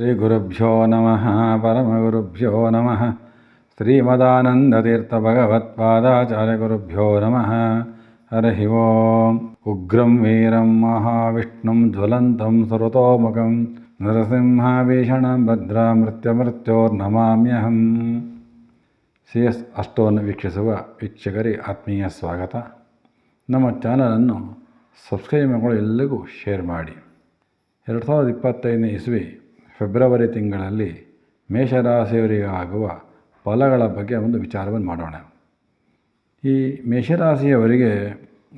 ಶ್ರೀಗುರುಭ್ಯೋ ನಮಃ ಪರಮಗುರುಭ್ಯೋ ನಮಃ ಶ್ರೀಮದಾನಂದತೀರ್ಥಭಗವತ್ಪಾದಾಚಾರ್ಯಗುರುಭ್ಯೋ ನಮಃ ಹರಿ ಓಂ ಉಗ್ರಂ ವೀರಂ ಮಹಾವಿಷ್ಣುಂ ಜ್ವಲಂತಂ ಸರ್ವತೋಮುಖಂ ನರಸಿಂಹಭೀಷಣಂ ಭದ್ರಾಮೃತ್ಯಮೃತ್ಯೋರ್ನಮಾಮ್ಯಹಂ ಸಿ ಎಸ್ ಅಷ್ಟವನ್ನು ವೀಕ್ಷಿಸುವ ವೀಕ್ಷಕರಿ ಆತ್ಮೀಯ ಸ್ವಾಗತ ನಮ್ಮ ಚಾನಲನ್ನು ಸಬ್ಸ್ಕ್ರೈಬ್ ಮಾಡಿಕೊಂಡು ಎಲ್ಲರಿಗೂ ಶೇರ್ ಮಾಡಿ. ಎರಡು ಸಾವಿರದ ಇಪ್ಪತ್ತೈದನೇ ಇಸ್ವಿ ಫೆಬ್ರವರಿ ತಿಂಗಳಲ್ಲಿ ಮೇಷರಾಶಿಯವರಿಗೆ ಆಗುವ ಫಲಗಳ ಬಗ್ಗೆ ಒಂದು ವಿಚಾರವನ್ನು ಮಾಡೋಣ. ಈ ಮೇಷರಾಶಿಯವರಿಗೆ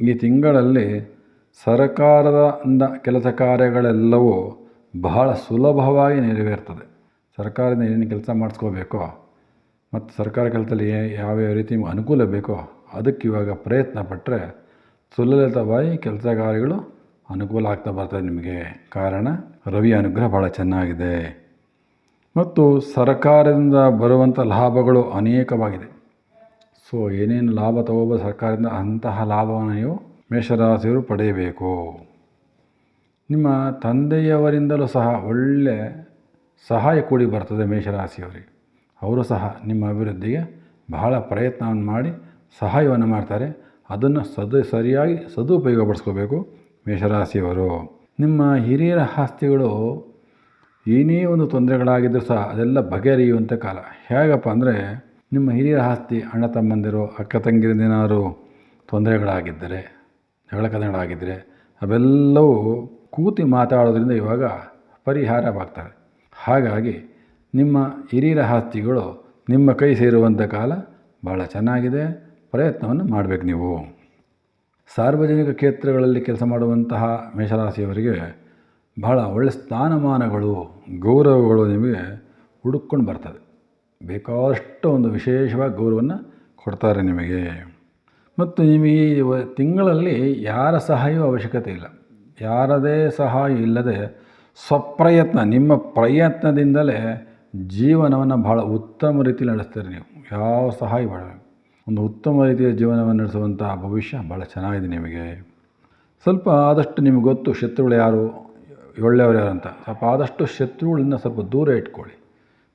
ಈ ತಿಂಗಳಲ್ಲಿ ಸರ್ಕಾರದ ಕೆಲಸ ಕಾರ್ಯಗಳೆಲ್ಲವೂ ಬಹಳ ಸುಲಭವಾಗಿ ನೆರವೇರ್ತದೆ. ಸರ್ಕಾರದಿಂದ ಏನೇನು ಕೆಲಸ ಮಾಡಿಸ್ಕೋಬೇಕೋ ಮತ್ತು ಸರ್ಕಾರ ಕೆಲಸದಲ್ಲಿ ಯಾವ್ಯಾವ ರೀತಿ ಅನುಕೂಲ ಬೇಕೋ ಅದಕ್ಕೆ ಇವಾಗ ಪ್ರಯತ್ನ ಪಟ್ಟರೆ ಸುಲಲಿತವಾಗಿ ಕೆಲಸ ಕಾರ್ಯಗಳು ಅನುಕೂಲ ಆಗ್ತಾ ಬರ್ತದೆ ನಿಮಗೆ. ಕಾರಣ ರವಿ ಅನುಗ್ರಹ ಭಾಳ ಚೆನ್ನಾಗಿದೆ. ಮತ್ತು ಸರ್ಕಾರದಿಂದ ಬರುವಂಥ ಲಾಭಗಳು ಅನೇಕವಾಗಿದೆ. ಸೊ ಏನೇನು ಲಾಭ ತಗೋಬೋದು ಸರ್ಕಾರದಿಂದ ಅಂತಹ ಲಾಭವನ್ನು ನೀವು ಮೇಷರಾಶಿಯವರು ಪಡೆಯಬೇಕು. ನಿಮ್ಮ ತಂದೆಯವರಿಂದಲೂ ಸಹ ಒಳ್ಳೆ ಸಹಾಯ ಕೂಡಿ ಬರ್ತದೆ ಮೇಷರಾಶಿಯವರಿಗೆ. ಅವರು ಸಹ ನಿಮ್ಮ ಅಭಿವೃದ್ಧಿಗೆ ಬಹಳ ಪ್ರಯತ್ನವನ್ನು ಮಾಡಿ ಸಹಾಯವನ್ನು ಮಾಡ್ತಾರೆ. ಅದನ್ನು ಸದ, ಸರಿಯಾಗಿ ಸದುಪಯೋಗಪಡಿಸ್ಕೋಬೇಕು. ಮೇಷರಾಶಿಯವರು, ನಿಮ್ಮ ಹಿರಿಯರ ಆಸ್ತಿಗಳು ಏನೇ ಒಂದು ತೊಂದರೆಗಳಾಗಿದ್ದರೂ ಸಹ ಅದೆಲ್ಲ ಬಗೆಹರಿಯುವಂಥ ಕಾಲ. ಹೇಗಪ್ಪ ಅಂದರೆ, ನಿಮ್ಮ ಹಿರಿಯರ ಆಸ್ತಿ, ಅಣ್ಣ ತಮ್ಮಂದಿರು, ಅಕ್ಕ ತಂಗಿರಿಂದೇನಾದ್ರು ತೊಂದರೆಗಳಾಗಿದ್ದರೆ ಜಗಳ ಕದನಗಳಾಗಿದ್ದರೆ ಅವೆಲ್ಲವೂ ಕೂತಿ ಮಾತಾಡೋದ್ರಿಂದ ಇವಾಗ ಪರಿಹಾರವಾಗ್ತವೆ. ಹಾಗಾಗಿ ನಿಮ್ಮ ಹಿರಿಯರ ಆಸ್ತಿಗಳು ನಿಮ್ಮ ಕೈ ಸೇರುವಂಥ ಕಾಲ ಭಾಳ ಚೆನ್ನಾಗಿದೆ. ಪ್ರಯತ್ನವನ್ನು ಮಾಡಬೇಕು ನೀವು. ಸಾರ್ವಜನಿಕ ಕ್ಷೇತ್ರಗಳಲ್ಲಿ ಕೆಲಸ ಮಾಡುವಂತಹ ಮೇಷರಾಶಿಯವರಿಗೆ ಬಹಳ ಒಳ್ಳೆಯ ಸ್ಥಾನಮಾನಗಳು, ಗೌರವಗಳು ನಿಮಗೆ ಹುಡುಕೊಂಡು ಬರ್ತದೆ. ಬೇಕಾದಷ್ಟು ಒಂದು ವಿಶೇಷವಾಗಿ ಗೌರವವನ್ನು ಕೊಡ್ತಾರೆ ನಿಮಗೆ. ಮತ್ತು ನಿಮಗೆ ತಿಂಗಳಲ್ಲಿ ಯಾರ ಸಹಾಯವೂ ಅವಶ್ಯಕತೆ ಇಲ್ಲ. ಯಾರದೇ ಸಹಾಯ ಇಲ್ಲದೆ ಸ್ವಪ್ರಯತ್ನ, ನಿಮ್ಮ ಪ್ರಯತ್ನದಿಂದಲೇ ಜೀವನವನ್ನು ಭಾಳ ಉತ್ತಮ ರೀತಿಯಲ್ಲಿ ನಡೆಸ್ತೀರಿ ನೀವು. ಯಾವ ಸಹಾಯ ಬೇಡ ಒಂದು ಉತ್ತಮ ರೀತಿಯ ಜೀವನವನ್ನು ನಡೆಸುವಂಥ ಭವಿಷ್ಯ ಭಾಳ ಚೆನ್ನಾಗಿದೆ ನಿಮಗೆ. ಸ್ವಲ್ಪ ಆದಷ್ಟು ನಿಮಗೆ ಗೊತ್ತು ಶತ್ರುಗಳು ಯಾರು, ಒಳ್ಳೆಯವರು ಯಾರು ಅಂತ. ಸ್ವಲ್ಪ ಆದಷ್ಟು ಶತ್ರುಗಳನ್ನು ಸ್ವಲ್ಪ ದೂರ ಇಟ್ಕೊಳ್ಳಿ.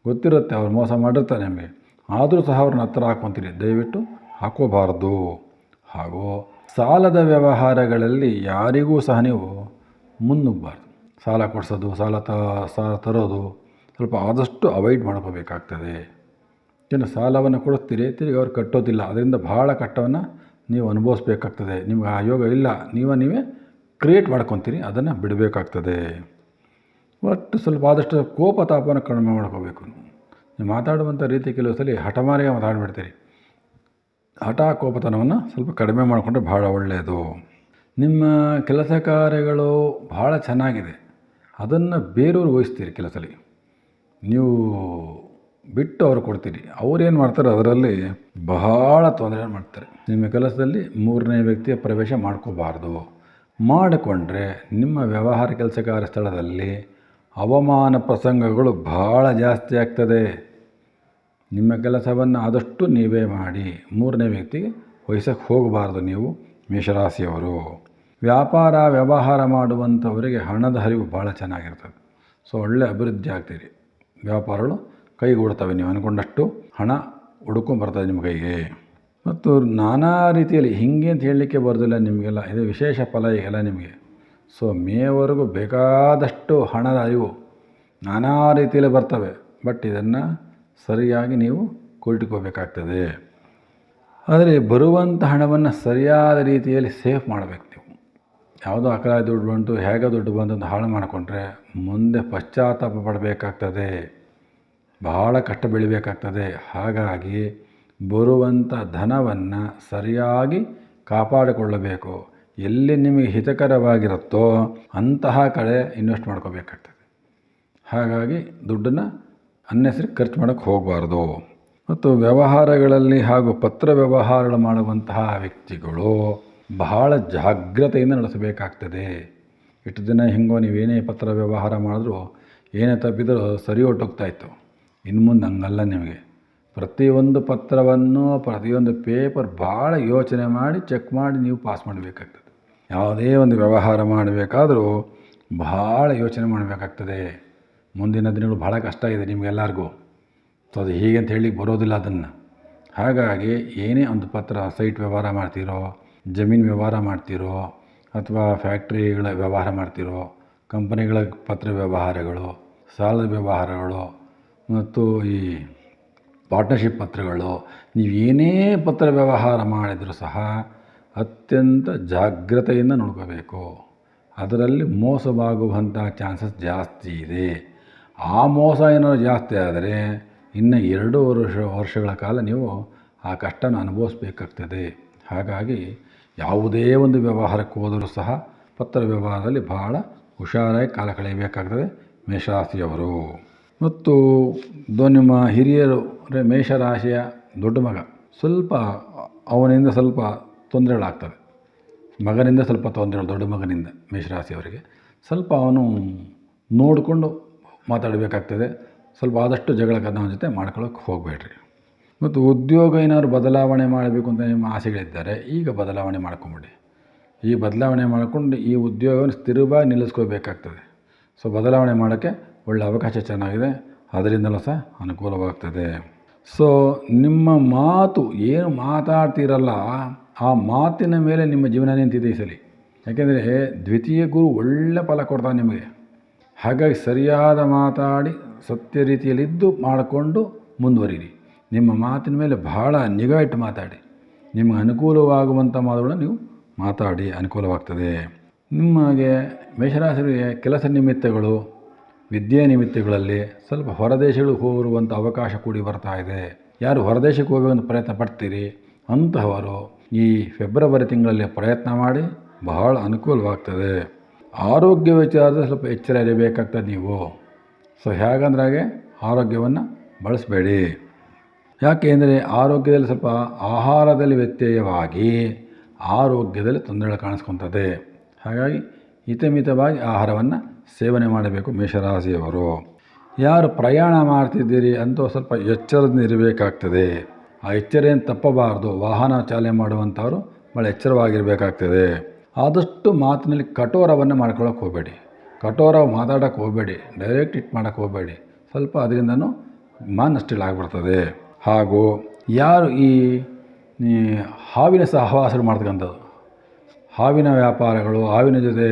ಗೊತ್ತಿರುತ್ತೆ ಅವ್ರು ಮೋಸ ಮಾಡಿರ್ತಾರೆ ನಿಮಗೆ. ಆದರೂ ಸಹ ಅವ್ರನ್ನ ಹತ್ರ ಹಾಕೊತೀರಿ ದಯವಿಟ್ಟು ಹಾಕೋಬಾರ್ದು. ಹಾಗೂ ಸಾಲದ ವ್ಯವಹಾರಗಳಲ್ಲಿ ಯಾರಿಗೂ ಸಹ ನೀವು ಮುನ್ನುಗ್ಗಬಾರ್ದು. ಸಾಲ ಕೊಡಿಸೋದು, ಸಾಲ ತ, ಸಾಲ ತರೋದು ಸ್ವಲ್ಪ ಆದಷ್ಟು ಅವಾಯ್ಡ್ ಮಾಡ್ಕೋಬೇಕಾಗ್ತದೆ. ಏನು ಸಾಲವನ್ನು ಕೊಡುತ್ತೀರಿ, ತಿರುಗಿ ಅವ್ರು ಕಟ್ಟೋದಿಲ್ಲ. ಅದರಿಂದ ಭಾಳ ಕಷ್ಟವನ್ನು ನೀವು ಅನುಭವಿಸ್ಬೇಕಾಗ್ತದೆ. ನಿಮ್ಗೆ ಆ ಯೋಗ ಇಲ್ಲ, ನೀವೇ ನೀವೇ ಕ್ರಿಯೇಟ್ ಮಾಡ್ಕೊತೀರಿ, ಅದನ್ನು ಬಿಡಬೇಕಾಗ್ತದೆ. ಒಟ್ಟು ಸ್ವಲ್ಪ ಆದಷ್ಟು ಕೋಪ ತಾಪವನ್ನು ಕಡಿಮೆ ಮಾಡ್ಕೋಬೇಕು. ನೀವು ಮಾತಾಡುವಂಥ ರೀತಿ ಕೆಲವು ಸಲ ಹಠಮಾರಿಗೆ ಮಾತಾಡ್ಬಿಡ್ತೀರಿ. ಹಠ ಕೋಪತನವನ್ನು ಸ್ವಲ್ಪ ಕಡಿಮೆ ಮಾಡಿಕೊಂಡ್ರೆ ಭಾಳ ಒಳ್ಳೆಯದು. ನಿಮ್ಮ ಕೆಲಸ ಕಾರ್ಯಗಳು ಭಾಳ ಚೆನ್ನಾಗಿದೆ. ಅದನ್ನು ಬೇರೆಯವ್ರಿಗೆ ವಹಿಸ್ತೀರಿ ಕೆಲವು ಸಲ. ನೀವು ಬಿಟ್ಟು ಅವ್ರು ಕೊಡ್ತೀರಿ ಅವ್ರೇನು ಮಾಡ್ತಾರೆ? ಅದರಲ್ಲಿ ಬಹಳ ತೊಂದರೆ ಮಾಡ್ತಾರೆ. ನಿಮ್ಮ ಕೆಲಸದಲ್ಲಿ ಮೂರನೇ ವ್ಯಕ್ತಿಯ ಪ್ರವೇಶ ಮಾಡ್ಕೋಬಾರ್ದು. ಮಾಡಿಕೊಂಡ್ರೆ ನಿಮ್ಮ ವ್ಯವಹಾರ ಕೆಲಸ ಕಾರ್ಯ ಸ್ಥಳದಲ್ಲಿ ಅವಮಾನ ಪ್ರಸಂಗಗಳು ಬಹಳ ಜಾಸ್ತಿ ಆಗ್ತದೆ. ನಿಮ್ಮ ಕೆಲಸವನ್ನು ಆದಷ್ಟು ನೀವೇ ಮಾಡಿ ಮೂರನೇ ವ್ಯಕ್ತಿಗೆ ವಹಿಸಕ್ಕೆ ಹೋಗಬಾರ್ದು ನೀವು, ಮೇಷರಾಶಿಯವರು. ವ್ಯಾಪಾರ, ವ್ಯವಹಾರ ಮಾಡುವಂಥವರಿಗೆ ಹಣದ ಹರಿವು ಭಾಳ ಚೆನ್ನಾಗಿರ್ತದೆ. ಸೊ, ಒಳ್ಳೆ ಅಭಿವೃದ್ಧಿ ಆಗ್ತೀರಿ. ವ್ಯಾಪಾರಗಳು ಕೈಗೂಡ್ತವೆ ನೀವು ಅಂದ್ಕೊಂಡಷ್ಟು ಹಣ ಹುಡ್ಕೊಂಬರ್ತದೆ ನಿಮ್ಮ ಕೈಗೆ. ಮತ್ತು ನಾನಾ ರೀತಿಯಲ್ಲಿ ಹೀಗೆ ಅಂತ ಹೇಳಲಿಕ್ಕೆ ಬರೋದಿಲ್ಲ ನಿಮಗೆಲ್ಲ, ಇದು ವಿಶೇಷ ಫಲ ಈಗೆಲ್ಲ ನಿಮಗೆ. ಸೊ ಮೇವರೆಗೂ ಬೇಕಾದಷ್ಟು ಹಣದ ಅರಿವು ನಾನಾ ರೀತಿಯಲ್ಲಿ ಬರ್ತವೆ ಬಟ್ ಇದನ್ನು ಸರಿಯಾಗಿ ನೀವು ಕೂಡಿಟ್ಕೋಬೇಕಾಗ್ತದೆ ಆದರೆ ಬರುವಂಥ ಹಣವನ್ನು ಸರಿಯಾದ ರೀತಿಯಲ್ಲಿ ಸೇಫ್ ಮಾಡಬೇಕು ನೀವು. ಯಾವುದೋ ಅಕಲ ದುಡ್ಡು ಬಂತು, ಹೇಗೆ ದುಡ್ಡು ಬಂತು ಅಂತ ಹಾಳು ಮಾಡಿಕೊಂಡ್ರೆ ಮುಂದೆ ಪಶ್ಚಾತ್ತಾಪ ಪಡಬೇಕಾಗ್ತದೆ. ಬಹಳ ಕಷ್ಟ ಬೆಳಿಬೇಕಾಗ್ತದೆ. ಹಾಗಾಗಿ ಬರುವಂಥ ಧನವನ್ನು ಸರಿಯಾಗಿ ಕಾಪಾಡಿಕೊಳ್ಳಬೇಕು. ಎಲ್ಲಿ ನಿಮಗೆ ಹಿತಕರವಾಗಿರುತ್ತೋ ಅಂತಹ ಕಡೆ ಇನ್ವೆಸ್ಟ್ ಮಾಡ್ಕೋಬೇಕಾಗ್ತದೆ. ಹಾಗಾಗಿ ದುಡ್ಡನ್ನು ಅನ್ನೆಸರಿ ಖರ್ಚು ಮಾಡೋಕ್ಕೆ ಹೋಗಬಾರ್ದು. ಮತ್ತು ವ್ಯವಹಾರಗಳಲ್ಲಿ ಹಾಗೂ ಪತ್ರ ವ್ಯವಹಾರಗಳು ಮಾಡುವಂತಹ ವ್ಯಕ್ತಿಗಳು ಬಹಳ ಜಾಗ್ರತೆಯಿಂದ ನಡೆಸಬೇಕಾಗ್ತದೆ. ಇಷ್ಟು ದಿನ ಹೆಂಗೋ ನೀವೇನೇ ಪತ್ರ ವ್ಯವಹಾರ ಮಾಡಿದ್ರು, ಏನೇ ತಪ್ಪಿದರೂ ಸರಿ ಹೊಟ್ಟೋಗ್ತಾ ಇತ್ತು. ಇನ್ನು ಮುಂದೆ ಹಂಗಲ್ಲ ನಿಮಗೆ. ಪ್ರತಿಯೊಂದು ಪತ್ರವನ್ನು ಪ್ರತಿಯೊಂದು ಪೇಪರ್ ಭಾಳ ಯೋಚನೆ ಮಾಡಿ ಚೆಕ್ ಮಾಡಿ ನೀವು ಪಾಸ್ ಮಾಡಬೇಕಾಗ್ತದೆ. ಯಾವುದೇ ಒಂದು ವ್ಯವಹಾರ ಮಾಡಬೇಕಾದರೂ ಭಾಳ ಯೋಚನೆ ಮಾಡಬೇಕಾಗ್ತದೆ. ಮುಂದಿನ ದಿನಗಳು ಭಾಳ ಕಷ್ಟ ಇದೆ ನಿಮಗೆಲ್ಲರಿಗೂ. ಸೊ, ಅದು ಹೀಗೆ ಅಂತ ಹೇಳಿ ಬರೋದಿಲ್ಲ ಅದನ್ನು. ಹಾಗಾಗಿ ಏನೇ ಒಂದು ಪತ್ರ ಸೈಟ್ ವ್ಯವಹಾರ ಮಾಡ್ತೀರೋ, ಜಮೀನು ವ್ಯವಹಾರ ಮಾಡ್ತೀರೋ, ಅಥವಾ ಫ್ಯಾಕ್ಟ್ರಿಗಳ ವ್ಯವಹಾರ ಮಾಡ್ತೀರೋ, ಕಂಪನಿಗಳ ಪತ್ರ ವ್ಯವಹಾರಗಳು, ಸಾಲದ ವ್ಯವಹಾರಗಳು ಮತ್ತು ಈ ಪಾರ್ಟ್ನರ್ಶಿಪ್ ಪತ್ರಗಳು, ನೀವು ಏನೇ ಪತ್ರ ವ್ಯವಹಾರ ಮಾಡಿದರೂ ಸಹ ಅತ್ಯಂತ ಜಾಗ್ರತೆಯಿಂದ ನೋಡ್ಕೋಬೇಕು. ಅದರಲ್ಲಿ ಮೋಸವಾಗುವಂಥ ಚಾನ್ಸಸ್ ಜಾಸ್ತಿ ಇದೆ. ಆ ಮೋಸ ಏನಾದ್ರು ಜಾಸ್ತಿ ಆದರೆ ಇನ್ನು ಎರಡು ವರ್ಷ, ವರ್ಷಗಳ ಕಾಲ ನೀವು ಆ ಕಷ್ಟನ ಅನುಭವಿಸ್ಬೇಕಾಗ್ತದೆ. ಹಾಗಾಗಿ ಯಾವುದೇ ಒಂದು ವ್ಯವಹಾರಕ್ಕೆ ಹೋದರೂ ಸಹ ಪತ್ರ ವ್ಯವಹಾರದಲ್ಲಿ ಭಾಳ ಹುಷಾರಾಗಿ ಕಾಲ ಕಳೆಯಬೇಕಾಗ್ತದೆ ಮೇಷರಾಶಿಯವರು. ಮತ್ತು ದೊ ನಿಮ್ಮ ಹಿರಿಯರು, ಅಂದರೆ ಮೇಷರಾಶಿಯ ದೊಡ್ಡ ಮಗ, ಸ್ವಲ್ಪ ಅವನಿಂದ ಸ್ವಲ್ಪ ತೊಂದರೆಗಳಾಗ್ತವೆ. ಮಗನಿಂದ ಸ್ವಲ್ಪ ತೊಂದರೆಗಳು ದೊಡ್ಡ ಮಗನಿಂದ ಮೇಷರಾಶಿಯವರಿಗೆ. ಸ್ವಲ್ಪ ಅವನು ನೋಡಿಕೊಂಡು ಮಾತಾಡಬೇಕಾಗ್ತದೆ. ಸ್ವಲ್ಪ ಆದಷ್ಟು ಜಗಳ ಅವನ ಜೊತೆ ಮಾಡ್ಕೊಳ್ಳೋಕೆ ಹೋಗಬೇಡ್ರಿ. ಮತ್ತು ಉದ್ಯೋಗ ಏನಾದ್ರು ಬದಲಾವಣೆ ಮಾಡಬೇಕು ಅಂತ ನಿಮ್ಮ ಆಸೆಗಳಿದ್ದಾರೆ ಈಗ ಬದಲಾವಣೆ ಮಾಡ್ಕೊಂಬಿಡಿ. ಈ ಬದಲಾವಣೆ ಮಾಡಿಕೊಂಡು ಈ ಉದ್ಯೋಗವನ್ನು ಸ್ಥಿರವಾಗಿ ನಿಲ್ಲಿಸ್ಕೋಬೇಕಾಗ್ತದೆ ಸೊ, ಬದಲಾವಣೆ ಮಾಡೋಕ್ಕೆ ಒಳ್ಳೆ ಅವಕಾಶ ಚೆನ್ನಾಗಿದೆ. ಅದರಿಂದಲೂ ಸಹ ಅನುಕೂಲವಾಗ್ತದೆ. ಸೊ ನಿಮ್ಮ ಮಾತು ಏನು ಮಾತಾಡ್ತೀರಲ್ಲ, ಆ ಮಾತಿನ ಮೇಲೆ ನಿಮ್ಮ ಜೀವನ ನಿಂತಿದೆ ಈ ಸಲ. ಯಾಕೆಂದರೆ ದ್ವಿತೀಯ ಗುರು ಒಳ್ಳೆ ಫಲ ಕೊಡ್ತಾನೆ ನಿಮಗೆ. ಹಾಗಾಗಿ ಸರಿಯಾದ ಮಾತಾಡಿ, ಸತ್ಯ ರೀತಿಯಲ್ಲಿದ್ದು ಮಾಡಿಕೊಂಡು ಮುಂದುವರಿರಿ ನಿಮ್ಮ ಮಾತಿನ ಮೇಲೆ ಬಹಳ ನಿಗಾ ಇಟ್ಟು ಮಾತಾಡಿ. ನಿಮಗೆ ಅನುಕೂಲವಾಗುವಂಥ ಮಾತುಗಳನ್ನು ನೀವು ಮಾತಾಡಿ, ಅನುಕೂಲವಾಗ್ತದೆ. ನಿಮಗೆ ಮೇಷರಾಶಿಗೆ ಕೆಲಸ ನಿಮಿತ್ತಗಳು ವಿದ್ಯೆ ನಿಮಿತ್ತಗಳಲ್ಲಿ ಸ್ವಲ್ಪ ಹೊರದೇಶಗಳಿಗೆ ಹೋಗಿರುವಂಥ ಅವಕಾಶ ಕೂಡಿ ಬರ್ತಾ ಇದೆ. ಯಾರು ಹೊರದೇಶಕ್ಕೆ ಹೋಗುವಂಥ ಪ್ರಯತ್ನ ಪಡ್ತೀರಿ? ಅಂತಹವರು ಈ ಫೆಬ್ರವರಿ ತಿಂಗಳಲ್ಲಿ ಪ್ರಯತ್ನ ಮಾಡಿ ಬಹಳ ಅನುಕೂಲವಾಗ್ತದೆ. ಆರೋಗ್ಯ ವಿಚಾರದಲ್ಲಿ ಸ್ವಲ್ಪ ಎಚ್ಚರ ಇರಬೇಕಾಗ್ತದೆ ನೀವು. ಸೊ ಹೇಗಂದ್ರೆ ಹಾಗೆ ಆರೋಗ್ಯವನ್ನು ಬಳಸಬೇಡಿ. ಯಾಕೆ ಅಂದರೆ ಆರೋಗ್ಯದಲ್ಲಿ ಸ್ವಲ್ಪ ಆಹಾರದಲ್ಲಿ ವ್ಯತ್ಯಯವಾಗಿ ಆರೋಗ್ಯದಲ್ಲಿ ತೊಂದರೆ ಕಾಣಿಸ್ಕೊತದೆ ಹಾಗಾಗಿ ಹಿತಮಿತವಾಗಿ ಆಹಾರವನ್ನು ಸೇವನೆ ಮಾಡಬೇಕು ಮೇಷರಾಶಿಯವರು. ಯಾರು ಪ್ರಯಾಣ ಮಾಡ್ತಿದ್ದೀರಿ ಅಂತ ಸ್ವಲ್ಪ ಎಚ್ಚರದಿಂದ ಇರಬೇಕಾಗ್ತದೆ. ಆ ಎಚ್ಚರ ಏನು ತಪ್ಪಬಾರ್ದು. ವಾಹನ ಚಾಲನೆ ಮಾಡುವಂಥವರು ಭಾಳ ಎಚ್ಚರವಾಗಿರಬೇಕಾಗ್ತದೆ. ಆದಷ್ಟು ಮಾತಿನಲ್ಲಿ ಕಠೋರವನ್ನು ಮಾಡ್ಕೊಳ್ಳೋಕೆ ಹೋಗಬೇಡಿ. ಕಠೋರ ಮಾತಾಡೋಕ್ಕೆ ಹೋಗಬೇಡಿ. ಡೈರೆಕ್ಟ್ ಇಟ್ ಮಾಡೋಕ್ಕೆ ಹೋಗಬೇಡಿ. ಸ್ವಲ್ಪ ಅದರಿಂದನೂ ಮಾನಷ್ಟಿಗಳಾಗ್ಬಿಡ್ತದೆ ಹಾಗೂ ಯಾರು ಈ ಹಾವಿನ ಸಹವಾಸ ಮಾಡ್ತಕ್ಕಂಥದ್ದು. ಹಾವಿನ ವ್ಯಾಪಾರಗಳು, ಹಾವಿನ ಜೊತೆ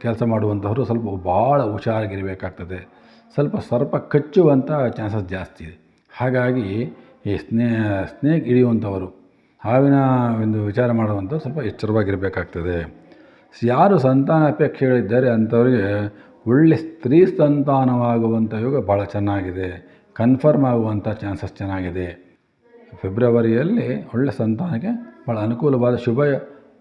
ಕೆಲಸ ಮಾಡುವಂಥವರು ಸ್ವಲ್ಪ ಭಾಳ ಹುಷಾರಾಗಿರಬೇಕಾಗ್ತದೆ. ಸ್ವಲ್ಪ ಸರ್ಪ ಕಚ್ಚುವಂಥ ಚಾನ್ಸಸ್ ಜಾಸ್ತಿ ಇದೆ. ಹಾಗಾಗಿ ಈ ಸ್ನೇ, ಸ್ನೇಕ್ ಹಿಡಿಯುವಂಥವರು, ಹಾವಿನ ಒಂದು ವಿಚಾರ ಮಾಡುವಂಥ ಸ್ವಲ್ಪ ಎಚ್ಚರವಾಗಿರಬೇಕಾಗ್ತದೆ. ಯಾರು ಸಂತಾನ ಅಪೇಕ್ಷೆಗಳಿದ್ದಾರೆ ಅಂಥವ್ರಿಗೆ ಒಳ್ಳೆ ಸ್ತ್ರೀ ಸಂತಾನವಾಗುವಂಥ ಯೋಗ ಭಾಳ ಚೆನ್ನಾಗಿದೆ. ಕನ್ಫರ್ಮ್ ಆಗುವಂಥ ಚಾನ್ಸಸ್ ಚೆನ್ನಾಗಿದೆ. ಫೆಬ್ರವರಿಯಲ್ಲಿ ಒಳ್ಳೆ ಸಂತಾನಕ್ಕೆ ಭಾಳ ಅನುಕೂಲವಾದ ಶುಭ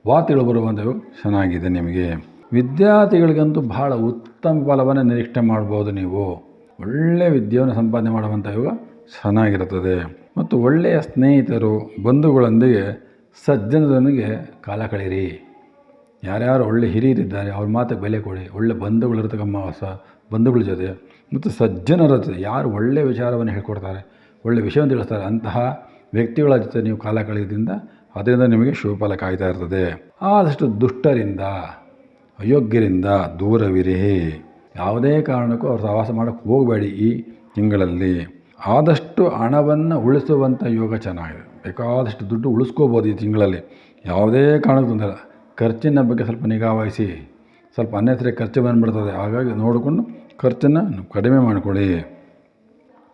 ವಾರ್ತೆಗಳು ಬರುವಂಥ ಯೋಗ ಚೆನ್ನಾಗಿದೆ ನಿಮಗೆ. ವಿದ್ಯಾರ್ಥಿಗಳಿಗಂತೂ ಬಹಳ ಉತ್ತಮ ಫಲವನ್ನು ನಿರೀಕ್ಷೆ ಮಾಡ್ಬೋದು ನೀವು. ಒಳ್ಳೆಯ ವಿದ್ಯೆಯನ್ನು ಸಂಪಾದನೆ ಮಾಡುವಂಥ ಯೋಗ ಚೆನ್ನಾಗಿರುತ್ತದೆ. ಮತ್ತು ಒಳ್ಳೆಯ ಸ್ನೇಹಿತರು, ಬಂಧುಗಳೊಂದಿಗೆ ಸಜ್ಜನದೊಂದಿಗೆ ಕಾಲ ಕಳೀರಿ ಯಾರ್ಯಾರು ಒಳ್ಳೆ ಹಿರಿಯರಿದ್ದಾರೆ, ಅವ್ರ ಮಾತಿಗೆ ಬೆಲೆ ಕೊಡಿ. ಒಳ್ಳೆ ಬಂಧುಗಳಿರ್ತಕ್ಕಮ್ಮ ಹೊಸ ಬಂಧುಗಳ ಜೊತೆ. ಮತ್ತು ಸಜ್ಜನರ ಜೊತೆ ಯಾರು ಒಳ್ಳೆಯ ವಿಚಾರವನ್ನು ಹೇಳ್ಕೊಡ್ತಾರೆ ಒಳ್ಳೆಯ ವಿಷಯವನ್ನು ತಿಳಿಸ್ತಾರೆ, ಅಂತಹ ವ್ಯಕ್ತಿಗಳ ಜೊತೆ ನೀವು ಕಾಲ ಕಳೆಯೋದ್ರಿಂದ ಅದರಿಂದ ನಿಮಗೆ ಶುಭ ಫಲ ಕಾಯ್ತಾ ಇರ್ತದೆ. ಆದಷ್ಟು ದುಷ್ಟರಿಂದ ಅಯೋಗ್ಯರಿಂದ ದೂರವಿರಿ. ಯಾವುದೇ ಕಾರಣಕ್ಕೂ ಅವರು ಸಹವಾಸ ಮಾಡೋಕ್ಕೆ ಹೋಗಬೇಡಿ ಈ ತಿಂಗಳಲ್ಲಿ. ಆದಷ್ಟು ಹಣವನ್ನು ಉಳಿಸುವಂಥ ಯೋಗ ಚೆನ್ನಾಗಿದೆ. ಬೇಕಾದಷ್ಟು ದುಡ್ಡು ಉಳಿಸ್ಕೋಬೋದು ಈ ತಿಂಗಳಲ್ಲಿ. ಯಾವುದೇ ಕಾರಣಕ್ಕೂ ತೊಂದರೆ ಖರ್ಚಿನ ಬಗ್ಗೆ ಸ್ವಲ್ಪ ನಿಗಾ ವಹಿಸಿ. ಸ್ವಲ್ಪ ಅನ್ಯತ್ರ ಖರ್ಚು ಬಂದುಬಿಡ್ತದೆ. ಹಾಗಾಗಿ ನೋಡಿಕೊಂಡು ಖರ್ಚನ್ನು ಕಡಿಮೆ ಮಾಡಿಕೊಳ್ಳಿ.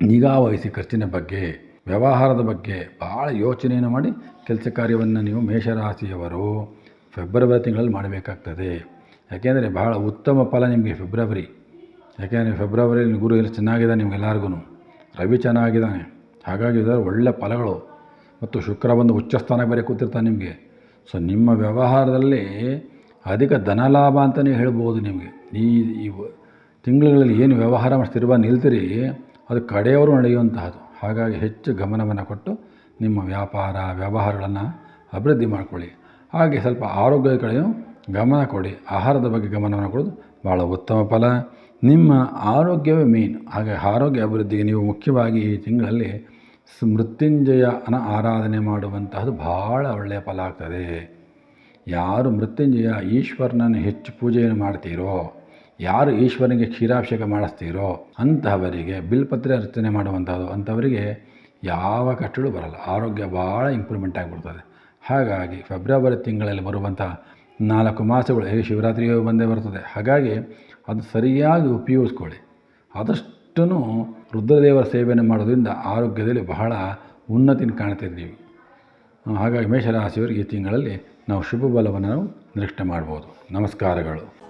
ನಿಗಾ ವಹಿಸಿ ಖರ್ಚಿನ ಬಗ್ಗೆ, ವ್ಯವಹಾರದ ಬಗ್ಗೆ ಭಾಳ ಯೋಚನೆಯನ್ನು ಮಾಡಿ ಕೆಲಸ ಕಾರ್ಯವನ್ನು ನೀವು ಮೇಷರಾಶಿಯವರು ಫೆಬ್ರವರಿ ತಿಂಗಳಲ್ಲಿ ಮಾಡಬೇಕಾಗ್ತದೆ. ಯಾಕೆಂದರೆ ಬಹಳ ಉತ್ತಮ ಫಲ ನಿಮಗೆ ಫೆಬ್ರವರಿ. ಯಾಕೆಂದರೆ ಫೆಬ್ರವರಿಯಲ್ಲಿ ಗುರು ಎಲ್ಲ ಚೆನ್ನಾಗಿದೆ ನಿಮಗೆಲ್ಲರಿಗೂ ರವಿ ಚೆನ್ನಾಗಿದ್ದಾನೆ. ಹಾಗಾಗಿ ಇದರ ಒಳ್ಳೆ ಫಲಗಳು. ಮತ್ತು ಶುಕ್ರ ಬಂದು ಉಚ್ಚ ಸ್ಥಾನ ಬೇರೆ ಕೂತಿರ್ತಾನೆ ನಿಮಗೆ. ಸೊ ನಿಮ್ಮ ವ್ಯವಹಾರದಲ್ಲಿ ಅಧಿಕ ಧನಲಾಭ ಅಂತಲೇ ಹೇಳ್ಬೋದು ನಿಮಗೆ. ಈ ಈ ತಿಂಗಳುಗಳಲ್ಲಿ ಏನು ವ್ಯವಹಾರ ಮಾಡ್ತಿರುವ ನಿಲ್ತೀರಿ, ಅದು ಕಡೆಯವರು ನಡೆಯುವಂತಹದು. ಹಾಗಾಗಿ ಹೆಚ್ಚು ಗಮನವನ್ನು ಕೊಟ್ಟು ನಿಮ್ಮ ವ್ಯಾಪಾರ, ವ್ಯವಹಾರಗಳನ್ನು ಅಭಿವೃದ್ಧಿ ಮಾಡಿಕೊಳ್ಳಿ. ಹಾಗೆ ಸ್ವಲ್ಪ ಆರೋಗ್ಯದ ಕಡೆಯೂ ಗಮನ ಕೊಡಿ. ಆಹಾರದ ಬಗ್ಗೆ ಗಮನವನ್ನು ಕೊಡೋದು ಭಾಳ ಉತ್ತಮ ಫಲ. ನಿಮ್ಮ ಆರೋಗ್ಯವೇ ಮೇನ್ ಹಾಗೆ ಆರೋಗ್ಯ ಅಭಿವೃದ್ಧಿಗೆ ನೀವು ಮುಖ್ಯವಾಗಿ ಈ ತಿಂಗಳಲ್ಲಿ ಮೃತ್ಯುಂಜಯನ ಆರಾಧನೆ ಮಾಡುವಂತಹದ್ದು ಭಾಳ ಒಳ್ಳೆಯ ಫಲ ಆಗ್ತದೆ. ಯಾರು ಮೃತ್ಯುಂಜಯ ಈಶ್ವರನನ್ನು ಹೆಚ್ಚು ಪೂಜೆಯನ್ನು ಮಾಡ್ತೀರೋ, ಯಾರು ಈಶ್ವರನಿಗೆ ಕ್ಷೀರಾಭಿಷೇಕ ಮಾಡಿಸ್ತೀರೋ ಅಂತಹವರಿಗೆ ಬಿಲ್ಪತ್ರೆ ಅರ್ಚನೆ ಮಾಡುವಂಥದ್ದು ಅಂಥವರಿಗೆ ಯಾವ ಕಷ್ಟಗಳು ಬರಲ್ಲ. ಆರೋಗ್ಯ ಭಾಳ ಇಂಪ್ರೂವ್ಮೆಂಟ್ ಆಗಿಬಿಡ್ತದೆ. ಹಾಗಾಗಿ, ಫೆಬ್ರವರಿ ತಿಂಗಳಲ್ಲಿ ಬರುವಂಥ ನಾಲ್ಕು ಮಾಸಗಳು, ಹೇಗೆ ಶಿವರಾತ್ರಿಯೂ ಬಂದೇ ಬರ್ತದೆ. ಹಾಗಾಗಿ ಅದು ಸರಿಯಾಗಿ ಉಪಯೋಗಿಸ್ಕೊಳ್ಳಿ. ಆದಷ್ಟು ರುದ್ರದೇವರ ಸೇವೆಯನ್ನು ಮಾಡೋದ್ರಿಂದ ಆರೋಗ್ಯದಲ್ಲಿ ಬಹಳ ಉನ್ನತಿನ ಕಾಣ್ತಿದ್ದೀವಿ ಹಾಗಾಗಿ ಮೇಷರಾಶಿಯವರಿಗೆ ಈ ತಿಂಗಳಲ್ಲಿ ನಾವು ಶುಭ ಬಲವನ್ನು ನಾವು ನಿರೀಕ್ಷೆ ಮಾಡ್ಬೋದು. ನಮಸ್ಕಾರಗಳು.